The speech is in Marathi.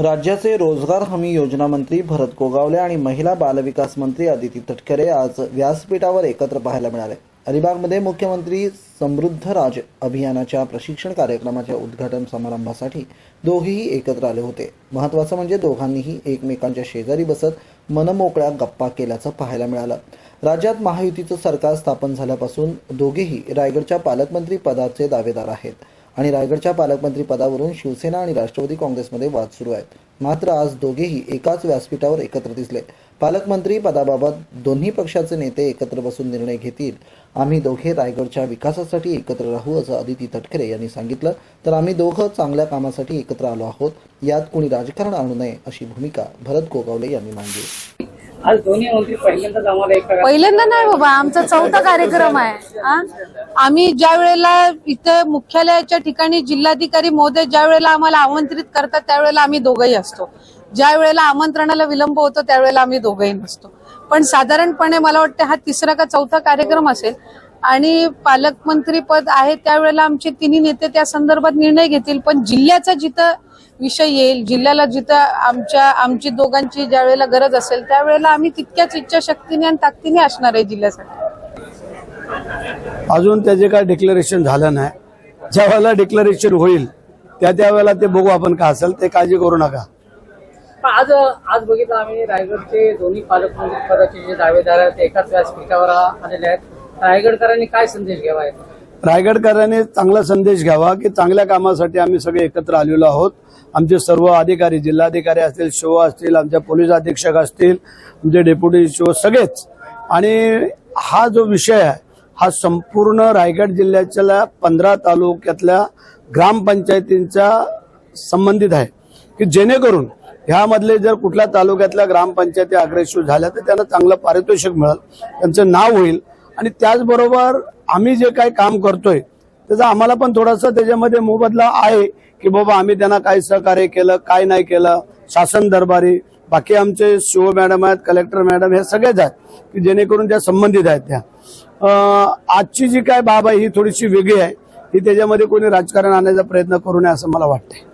राज्याचे रोजगार हमी योजना मंत्री भरत गोगावले आणि महिला बालविकास मंत्री अदिती तटकरे आज व्यासपीठावर एकत्र पाहायला मिळाले. अलिबागमध्ये मुख्यमंत्री समृद्ध राज अभियानाच्या प्रशिक्षण कार्यक्रमाच्या उद्घाटन समारंभासाठी दोघेही एकत्र आले होते. महत्त्वाचं म्हणजे दोघांनीही एकमेकांच्या शेजारी बसत मनमोकळ्या गप्पा केल्याचं पाहायला मिळालं. राज्यात महायुतीचं सरकार स्थापन झाल्यापासून दोघेही रायगडच्या पालकमंत्री पदाचे दावेदार आहेत. आणि रायगडच्या पालकमंत्री पदावरून शिवसेना आणि राष्ट्रवादी काँग्रेसमध्ये वाद सुरू आहेत. मात्र आज दोघेही एकाच व्यासपीठावर एकत्र दिसले. पालकमंत्री पदाबाबत दोन्ही पक्षाचे नेते एकत्र बसून निर्णय घेतील. आम्ही दोघे रायगडच्या विकासासाठी एकत्र राहू असं अदिती तटकरे यांनी सांगितलं. तर आम्ही दोघं चांगल्या कामासाठी एकत्र आलो आहोत. यात कोणी राजकारण आणू नये अशी भूमिका भरत गोगावले यांनी मांडली. आज दोन्ही मंत्री पहिल्यांदाच आम्हाला एका पहिल्यांदा नाही बाबा आमचा चौथा कार्यक्रम आहे. हा? आम्ही ज्या वेळेला इथं मुख्यालयाच्या ठिकाणी जिल्हाधिकारी महोदय ज्या वेळेला आम्हाला आमंत्रित करतात त्यावेळेला आम्ही दोघंही असतो. ज्या वेळेला आमंत्रणाला विलंब होतो त्यावेळेला आम्ही दोघंही नसतो. पण साधारणपणे मला वाटतं हा तिसरा का चौथा कार्यक्रम असेल आणि पालकमंत्री पद आहे त्यावेळेला आमचे तिन्ही नेते त्या संदर्भात निर्णय घेतील. पण जिल्ह्याचा जिथं विषय येईल जिल्ह्याला जिथं आमच्या आमची दोघांची ज्या वेळेला गरज असेल त्यावेळेला आम्ही तितक्याच इच्छाशक्तीने आणि ताकदीने असणार आहे जिल्ह्यासाठी. अजून त्याचे काय डिक्लेरेशन झालं नाही. ज्या वेळेला डिक्लेरेशन होईल त्या त्यावेळेला ते बघू आपण काय असेल ते काळजी करू नका. आज आज बघितलं आम्ही रायगडचे दोन्ही पालकमंत्री पदाचे जे दावेदार आहेत ते एकाच व्यासपीठावर आलेले आहेत. रायगडकरांनी काय संदेश घ्यावा रायगडकरांनी चांगला संदेश घ्यावा की चांगल्या कामासाठी आम्ही सगळे एकत्र आलेलो आहोत. आमचे सर्व अधिकारी जिल्हाधिकारी असतील शिव असतील आमच्या पोलीस अधीक्षक असतील आमचे डेप्युटी शिव सगळेच. आणि हा जो विषय आहे हा संपूर्ण रायगड जिल्ह्याच्या पंधरा तालुक्यातल्या ग्रामपंचायतींच्या संबंधित आहे. की जेणेकरून ह्यामधले जर कुठल्या तालुक्यातल्या ग्रामपंचायती अग्रेसिव्ह झाल्या तर त्यांना चांगलं पारितोषिक मिळेल त्यांचं नाव होईल. आणि त्याचबरोबर आम्ही जे काही काम करतोय त्याचा आम्हाला पण थोडासा त्याच्यामध्ये मोबदला आहे की बाबा आम्ही त्यांना काय सहकार्य केलं काय नाही केलं शासन दरबारी बाकी आमचे शिव मॅडम आहेत कलेक्टर मॅडम हे सगळेच आहेत की जेणेकरून त्या संबंधित आहेत त्या. आजची जी काय बाब आहे ही थोडीशी वेगळी आहे. ही त्याच्यामध्ये कोणी राजकारण आणायचा प्रयत्न करू नये असं मला वाटतंय.